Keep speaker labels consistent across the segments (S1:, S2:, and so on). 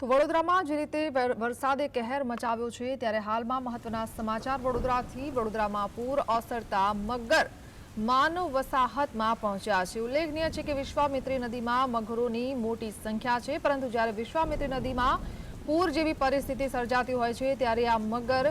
S1: તો વડોદરામાં જે રીતે વરસાદે કહેર મચાવ્યો છે, ત્યારે હાલમાં મહત્વના સમાચાર વડોદરાથી. વડોદરામાં પૂર ઓસરતા મગર માનવ વસાહતમાં પહોંચ્યા છે. ઉલ્લેખનીય છે કે વિશ્વામિત્રી નદીમાં મગરોની મોટી સંખ્યા છે, પરંતુ જ્યારે વિશ્વામિત્રી નદીમાં પૂર જેવી પરિસ્થિતિ સર્જાતી હોય છે, ત્યારે આ મગર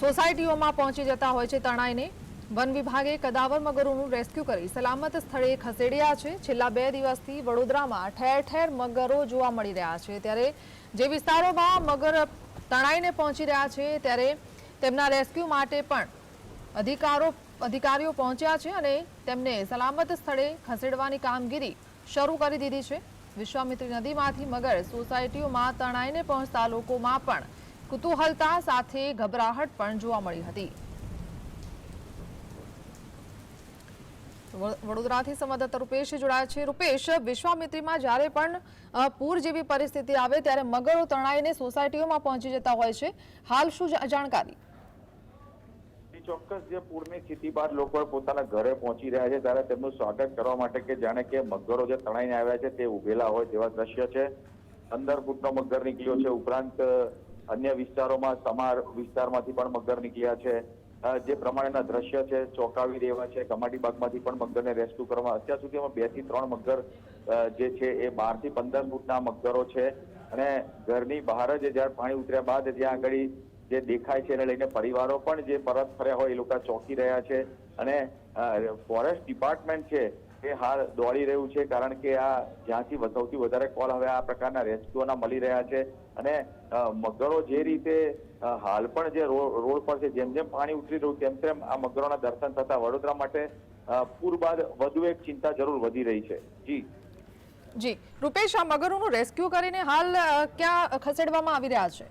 S1: સોસાયટીઓમાં પહોંચી જતા હોય છે તણાઈને. વન વિભાગે કદાવર મગરોનું રેસ્ક્યુ કરી સલામત સ્થળે ખસેડ્યા છે. છેલ્લા બે દિવસથી વડોદરામાં ઠેર ઠેર મગરો જોવા મળી રહ્યા છે. ત્યારે જે વિસ્તારોમાં મગર તણાઈને પહોંચી રહ્યા છે, ત્યારે તેમના રેસ્ક્યુ માટે પણ અધિકારો, અધિકારીઓ પહોંચ્યા છે અને તેમને સલામત સ્થળે ખસેડવાની કામગીરી શરૂ કરી દીધી છે. વિશ્વામિત્રી નદીમાંથી મગર સોસાયટીઓમાં તણાઈને પહોંચતા લોકોમાં પણ કુતૂહલતા સાથે ગભરાહટ પણ જોવા મળી હતી. વડોદરાથી સંવાદદાતા રૂપેશ જોડાયા છે. રૂપેશ, વિશ્વામિત્રીમાં જ્યારે પણ પૂર જેવી પરિસ્થિતિ આવે ત્યારે મગરો તણાઈને સોસાયટીઓમાં પહોંચી જતા હોય છે. હાલ શું જાણકારી?
S2: ચોક્કસ જે પૂરની સ્થિતિ બાદ લોકો પોતાના ઘરે પહોંચી રહ્યા છે ત્યારે તેમનું સ્વાગત કરવા માટે કે જાણે કે મગરો જે તણાઈને આવ્યા છે તે ઉભેલા હોય તેવા દ્રશ્ય છે. પંદર ફૂટનો મગર નીકળ્યો છે. ઉપરાંત અન્ય વિસ્તારોમાં, સમાર વિસ્તારમાંથી પણ મગર નીકળ્યા છે. જે પ્રમાણેના દ્રશ્ય છે, ચોંકાવી દેવા છે કમાટી બાગમાંથી પણ મગરને રેસ્ક્યુ કરવા. અત્યાર સુધીમાં બેથી ત્રણ મગર જે છે એ બારથી પંદર ફૂટના મગરો છે. અને ઘરની બહાર જ જ્યારે પાણી ઉતર્યા બાદ ત્યાં આગળ જે દેખાય છે એને લઈને પરિવારો પણ જે પરત ફર્યા હોય એ લોકો ચોંકી રહ્યા છે. અને ફોરેસ્ટ ડિપાર્ટમેન્ટ છે એ હાલ દોડી રહ્યું છે, કારણ કે આ જ્યાંથી સૌથી વધારે કોલ હવે આ પ્રકારના રેસ્ક્યુઓના મળી રહ્યા છે. અને મગરો જે રીતે હાલ પણ જે રોડ પર છે, જેમ જેમ પાણી ઉતરી રહ્યું, તેમ તેમ આ મગરોના દર્શન થતા વડોદરા માટે પૂર બાદ વધુ એક ચિંતા જરૂર વધી રહી છે. જી.
S1: જી. રૂપેશ, આ મગરોનું રેસ્ક્યુ કરીને હાલ ક્યાં ખસેડવામાં આવી રહ્યા છે?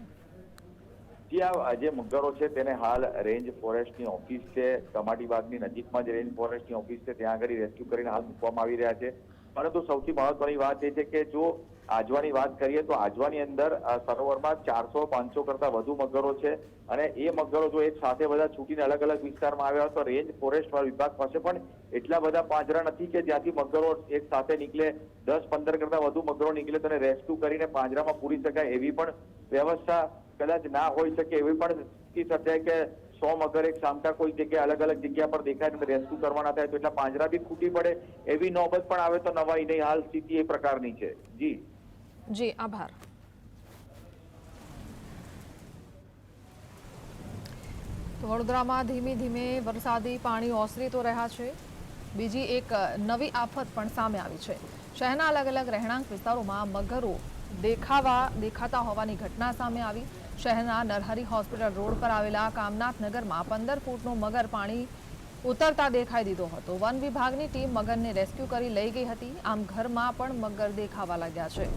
S2: આ જે મગરો છે તેને હાલ રેન્જ ફોરેસ્ટની ઓફિસ છે. કમાટી બાગની નજીકમાં જ રેન્જ ફોરેસ્ટની ઓફિસ છે. ત્યાં આગળ રેસ્ક્યુ કરીને હાલ મૂકવામાં આવી રહ્યા છે. પરંતુ સૌથી મહત્વની વાત એ છે કે જો આજવાની વાત કરીએ તો આજવાની અંદર સરોવરમાં ચારસો પાંચસો કરતા વધુ મગરો છે અને એ મગરો જો એક સાથે બધા છૂટીને અલગ અલગ વિસ્તારમાં આવ્યા તો રેન્જ ફોરેસ્ટ વિભાગ પાસે પણ એટલા બધા પાંજરા નથી કે જ્યાંથી મગરો એક સાથે નીકળે. દસ પંદર કરતા વધુ મગરો નીકળે તો રેસ્ક્યુ કરીને પાંજરામાં પૂરી શકાય એવી પણ વ્યવસ્થા કદાચ ના હોઈ શકે એવી પણ સ્થિતિ સર્જાય કે સો મગર એક સામટા કોઈ જગ્યાએ અલગ અલગ જગ્યા પર દેખાય રેસ્ક્યુ કરવાના થાય તો એટલા પાંજરા બી ખૂટી પડે એવી નોબત પણ આવે તો નવાઈ નહીં. હાલ સ્થિતિ એ પ્રકારની છે. જી.
S1: જી, આભાર. વડોદરામાં ધીમે ધીમે વરસાદી પાણી ઓસરી તો રહ્યા છે. બીજી એક નવી આફત પણ સામે આવી છે. શહેરના અલગ અલગ રહેણાંક વિસ્તારોમાં મગરો દેખાવા, દેખાતા હોવાની ઘટના સામે આવી. શહેરના નરહરી હોસ્પિટલ રોડ પર આવેલા કામનાથ નગરમાં પંદર ફૂટનો મગર પાણી ઉતરતા દેખાઈ દીધો હતો. વન વિભાગની ટીમ મગરને રેસ્ક્યુ કરી લઈ ગઈ હતી. આમ ઘરમાં પણ મગર દેખાવા લાગ્યા છે.